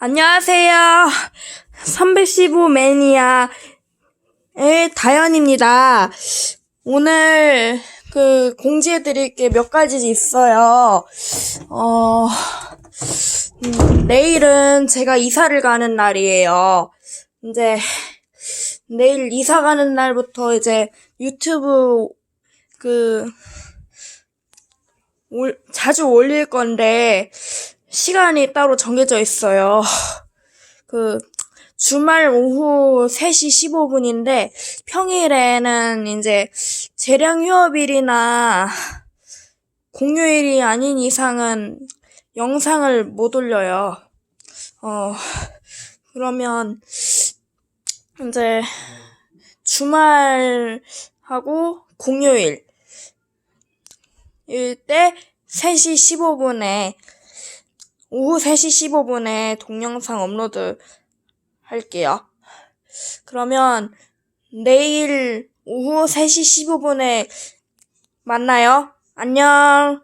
안녕하세요. 315 매니아의 다현입니다. 오늘 그 공지해 드릴 게 몇 가지 있어요. 어, 음, 내일은 제가 이사를 가는 날이에요. 이제 내일 이사 가는 날부터 이제 유튜브 그 올, 자주 올릴 건데 시간이 따로 정해져 있어요. 그 주말 오후 3시 15분인데 평일에는 이제 재량 휴업일이나 공휴일이 아닌 이상은 영상을 못 올려요. 어 그러면 이제 주말하고 공휴일 일때 3시 15분에 오후 3시 15분에 동영상 업로드 할게요. 그러면 내일 오후 3시 15분에 만나요. 안녕.